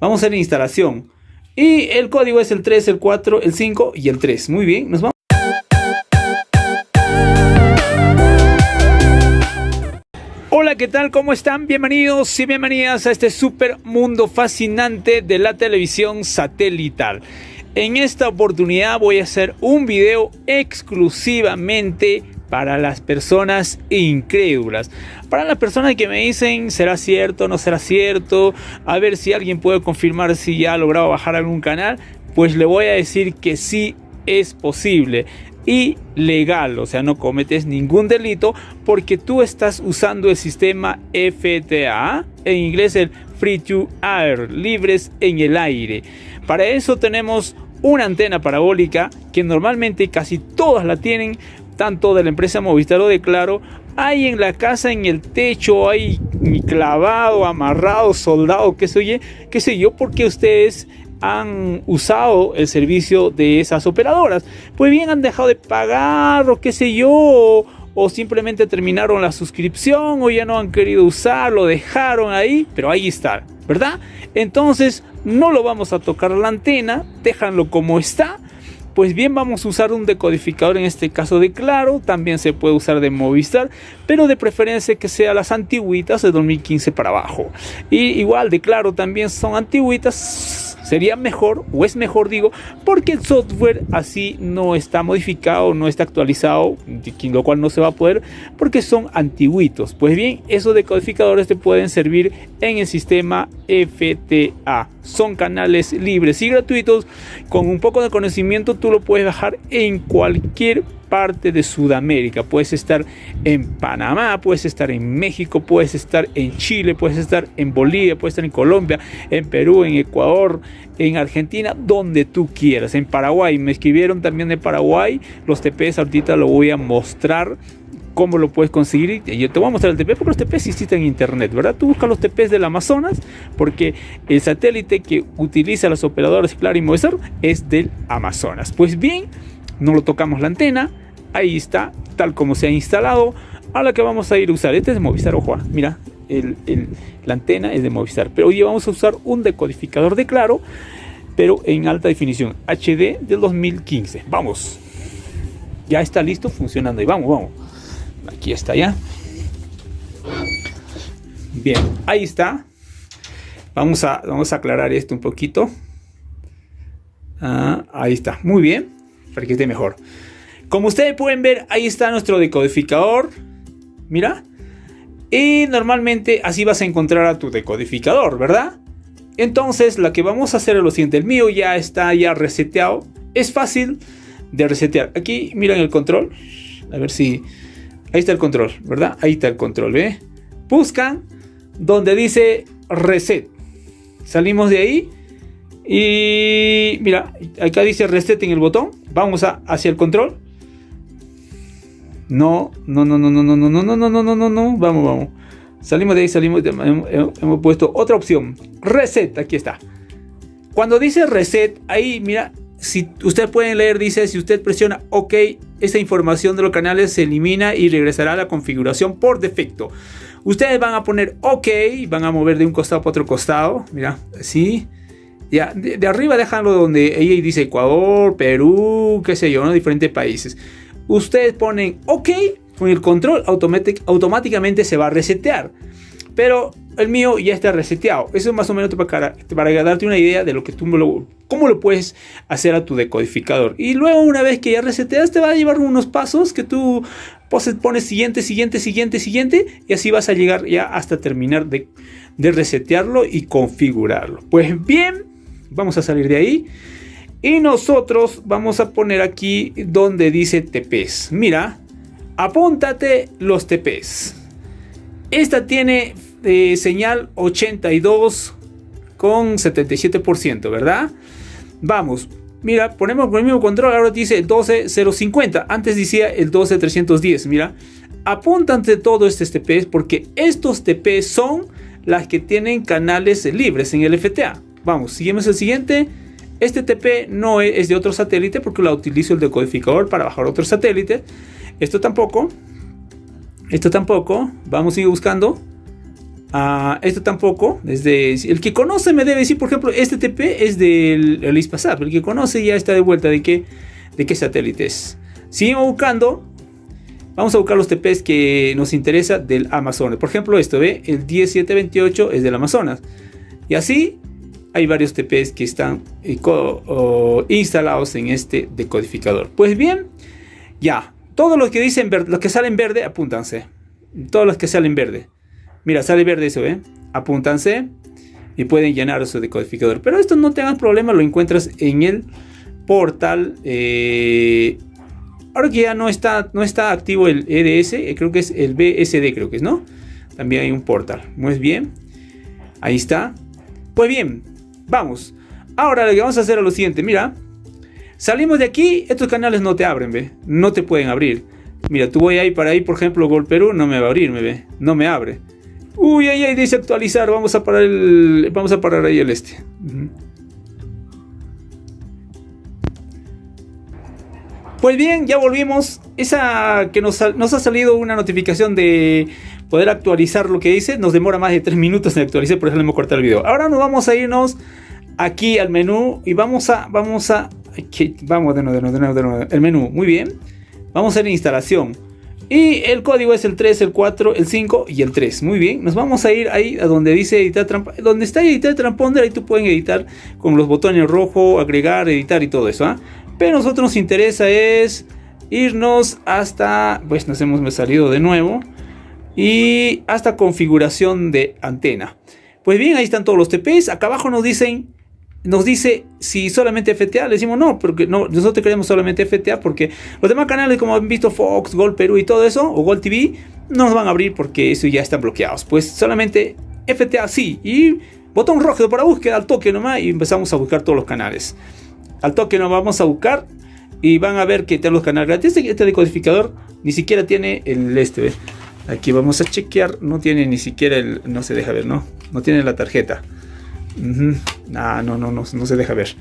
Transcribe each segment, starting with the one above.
Vamos a hacer instalación. Y el código es el 3, el 4, el 5 y el 3. Muy bien, nos vamos. Hola, ¿qué tal? ¿Cómo están? Bienvenidos y bienvenidas a este super mundo fascinante de la televisión satelital. En esta oportunidad voy a hacer un video exclusivamente para las personas incrédulas. Para las personas que me dicen, ¿será cierto? ¿No será cierto? A ver si alguien puede confirmar si ya ha logrado bajar algún canal. Pues le voy a decir que sí es posible y legal, o sea, no cometes ningún delito porque tú estás usando el sistema FTA, en inglés el Free to Air, libres en el aire. Para eso tenemos una antena parabólica que normalmente casi todas la tienen, tanto de la empresa Movistar o de Claro, hay en la casa, en el techo, hay clavado, amarrado, soldado, qué sé yo, qué sé yo, porque ustedes han usado el servicio de esas operadoras. Pues bien, han dejado de pagar o qué sé yo, o, simplemente terminaron la suscripción o ya no han querido usarlo, dejaron ahí, pero ahí está, ¿verdad? Entonces no lo vamos a tocar la antena, déjanlo como está pues bien vamos a usar un decodificador en este caso de Claro, también se puede usar de Movistar, pero de preferencia que sea las antiguitas de 2015 para abajo. Y igual de Claro también son antiguitas sería mejor, o es mejor digo, porque el software así no está modificado, no está actualizado, lo cual no se va a poder porque son antiguitos. Pues bien, esos decodificadores te pueden servir en el sistema FTA. Son canales libres y gratuitos. Con un poco de conocimiento tú lo puedes bajar en cualquier parte de Sudamérica. Puedes estar en Panamá, puedes estar en México, puedes estar en Chile, puedes estar en Bolivia, puedes estar en Colombia, en Perú, en Ecuador, en Argentina, donde tú quieras. En Paraguay, me escribieron también de Paraguay. Los TPs ahorita lo voy a mostrar cómo lo puedes conseguir. Yo te voy a mostrar el TP porque los TPs existen en internet, ¿verdad? Tú buscas los TPs del Amazonas porque el satélite que utiliza los operadores Claro y Movistar es del Amazonas. Pues bien, no lo tocamos la antena, ahí está, tal como se ha instalado. Ahora que vamos a ir a usar, este es de Movistar, ojo, ah, mira, la antena es de Movistar, pero hoy vamos a usar un decodificador de claro, pero en alta definición, HD del 2015. Vamos, ya está listo funcionando y vamos, vamos. Aquí está ya. Bien, ahí está. Vamos a, vamos a aclarar esto un poquito. Ah, ahí está, muy bien para que esté mejor. Como ustedes pueden ver, ahí está nuestro decodificador. Mira. Y normalmente así vas a encontrar a tu decodificador, ¿verdad? Entonces, lo que vamos a hacer es lo siguiente. El mío ya está ya reseteado. Es fácil de resetear. Aquí miren el control. A ver si... Ahí está el control, ¿verdad? Ahí está el control, ¿ve? Buscan donde dice reset. Salimos de ahí y mira, acá dice reset en el botón. Vamos a, hacia el control. No, no, no, no, no, no, no, no, no, no, no, no, no, no. Vamos, vamos. Salimos de ahí, salimos de hemos, hemos puesto otra opción. Reset, aquí está. Cuando dice reset, ahí mira, si ustedes pueden leer, dice, si usted presiona OK, esta información de los canales se elimina y regresará a la configuración por defecto. Ustedes van a poner OK, van a mover de un costado para otro costado, mira, así. Ya, de, arriba déjalo donde ella dice Ecuador, Perú, qué sé yo, diferentes países. Ustedes ponen OK, con el control automáticamente se va a resetear. Pero el mío ya está reseteado. Eso es más o menos para, para darte una idea de lo que tú lo, cómo lo puedes hacer a tu decodificador. Y luego una vez que ya reseteas te va a llevar unos pasos que tú pones siguiente, siguiente, siguiente, siguiente y así vas a llegar ya hasta terminar de, de resetearlo y configurarlo. Pues bien, Vamos a salir de ahí. Y nosotros vamos a poner aquí donde dice TPs. Mira, apúntate los TPs. Esta tiene eh, señal 82 con 77%, ¿verdad? Vamos, mira, ponemos con el mismo control, ahora dice 12050, antes decía el 12310, mira. Apúntate todos estos TPs porque estos TPs son las que tienen canales libres en el FTA. Vamos, seguimos el siguiente. Este TP no es de otro satélite porque la utilizo el decodificador para bajar otro satélite. Esto tampoco. Esto tampoco. Vamos a ir buscando. Esto tampoco. Desde, el que conoce me debe decir, por ejemplo, este TP es del el ISPASAP. El que conoce ya está de vuelta de qué, de qué satélite es. Seguimos buscando. Vamos a buscar los TPs que nos interesa del Amazonas. Por ejemplo, esto, ¿ve? El 1728 es del Amazonas. Y así hay varios TPs que están eh, instalados en este decodificador. Pues bien, ya. Todos los que dicen los que salen verde, apúntanse. Todos los que salen verde. Mira, sale verde eso, ¿eh? Apúntanse y pueden llenar su decodificador. Pero esto no tengas problema, lo encuentras en el portal. Eh, ahora que ya no está, no está activo el EDS, eh, creo que es el BSD, creo que es, ¿no? También hay un portal. Muy bien. Ahí está. Pues bien, vamos. Ahora lo que vamos a hacer es lo siguiente. Mira, salimos de aquí, estos canales no te abren, ¿ve? No te pueden abrir. Mira, tú voy ahí para ahí, por ejemplo, Gol Perú, no me va a abrir, ¿me ve? No me abre. Uy, ahí, ahí dice actualizar. Vamos a parar el. Vamos a parar ahí el este. Pues bien, ya volvimos. Esa que nos, nos, ha salido una notificación de poder actualizar lo que dice. Nos demora más de 3 minutos en actualizar, por eso le hemos cortado el video. Ahora nos vamos a irnos aquí al menú y vamos a. Vamos a. vamos de nuevo, de nuevo, de nuevo, de nuevo. El menú, muy bien. Vamos a hacer instalación. Y el código es el 3, el 4, el 5 y el 3. Muy bien, nos vamos a ir ahí a donde dice editar transponder. Donde está editar transponder, ahí tú pueden editar con los botones rojo, agregar, editar y todo eso. ¿ah? Pero nosotros nos interesa es irnos hasta, pues nos hemos salido de nuevo. Y hasta configuración de antena. Pues bien, ahí están todos los TPs. Acá abajo nos dicen nos dice si solamente FTA, le decimos no, porque no, nosotros queremos solamente FTA porque los demás canales como han visto Fox, Gol Perú y todo eso, o Gol TV, no nos van a abrir porque eso ya están bloqueados. Pues solamente FTA sí, y botón rojo para búsqueda al toque nomás y empezamos a buscar todos los canales. Al toque nos vamos a buscar y van a ver que tenemos los canales gratis. Este, este decodificador ni siquiera tiene el este, Aquí vamos a chequear, no tiene ni siquiera el, no se deja ver, no, no tiene la tarjeta no, no, no, no se deja ver.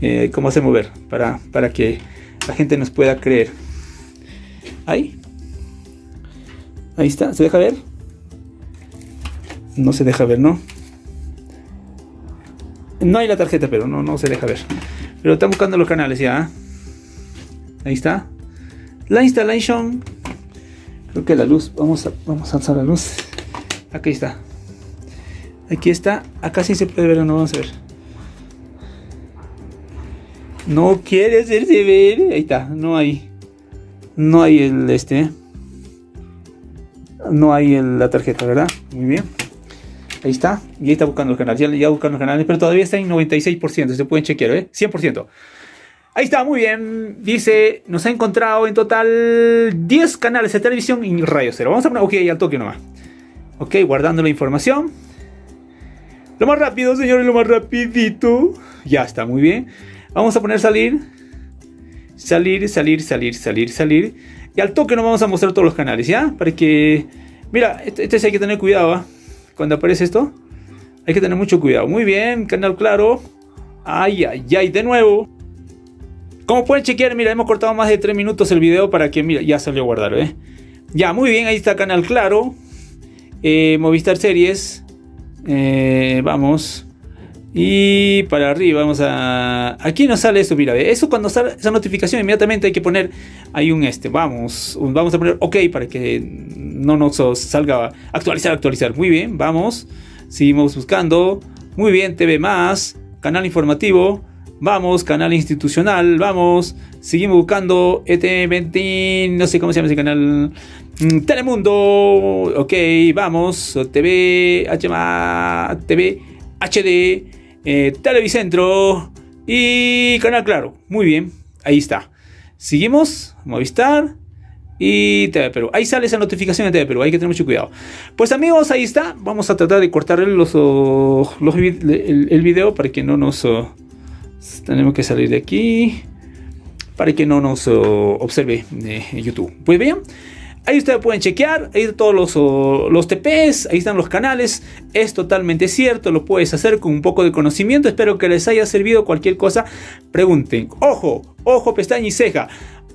Eh, ¿Cómo hace mover? Para, para que la gente nos pueda creer. Ahí. Ahí está. ¿Se deja ver? No se deja ver, ¿no? No hay la tarjeta, pero no, no se deja ver. Pero están buscando los canales ya. Ahí está. La instalación. Creo que la luz. Vamos a, vamos a alzar la luz. Aquí está. Aquí está. Acá sí se puede ver no. Vamos a ver. No quiere hacerse ver. Ahí está. No hay. No hay el este. No hay la tarjeta, ¿verdad? Muy bien. Ahí está. Y ahí está buscando el canal. Ya, ya buscando los canales. Pero todavía está en 96%. Se pueden chequear, ¿eh? 100%. Ahí está, muy bien. Dice, nos ha encontrado en total 10 canales de televisión y radio cero. Vamos a poner, ok, al toque nomás. Ok, guardando la información. Lo más rápido, señores, lo más rapidito. Ya está, muy bien. Vamos a poner salir. Salir, salir, salir, salir, salir. Y al toque nos vamos a mostrar todos los canales, ¿ya? Para que... Mira, este, este hay que tener cuidado, ¿ah? Cuando aparece esto. Hay que tener mucho cuidado. Muy bien, canal claro. Ay, ay, ay, de nuevo. Como pueden chequear, mira, hemos cortado más de 3 minutos el video para que, mira, ya salió a guardar, ¿eh? Ya, muy bien, ahí está canal claro. Eh, Movistar Series. Eh, vamos. Y para arriba, vamos a... Aquí nos sale eso, mira, eso cuando sale esa notificación inmediatamente hay que poner ahí un este, vamos, vamos a poner OK para que no nos salga actualizar, actualizar. Muy bien, vamos, seguimos buscando. Muy bien, TV más, canal informativo, vamos, canal institucional, vamos, seguimos buscando ET20, no sé cómo se llama ese canal, Mm, Telemundo, ok, vamos, TV, HMA, TV, HD, eh, Televicentro y Canal Claro. Muy bien, ahí está. Seguimos, Movistar y TV Perú. Ahí sale esa notificación de TV Perú, hay que tener mucho cuidado. Pues amigos, ahí está. Vamos a tratar de cortar los, el, video para que no nos... tenemos que salir de aquí para que no nos observe eh, YouTube. Pues bien. Ahí ustedes pueden chequear, ahí están todos los, los, TPs, ahí están los canales. Es totalmente cierto, lo puedes hacer con un poco de conocimiento. Espero que les haya servido cualquier cosa. Pregunten. Ojo, ojo, pestaña y ceja.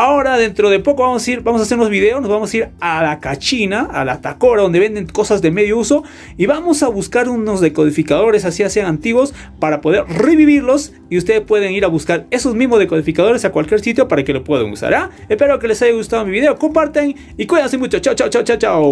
Ahora dentro de poco vamos a ir, vamos a hacer unos videos, nos vamos a ir a la cachina, a la tacora donde venden cosas de medio uso y vamos a buscar unos decodificadores así sean antiguos para poder revivirlos y ustedes pueden ir a buscar esos mismos decodificadores a cualquier sitio para que lo puedan usar. ¿ah? Espero que les haya gustado mi video, comparten y cuídense mucho. Chao, chao, chao, chao, chao.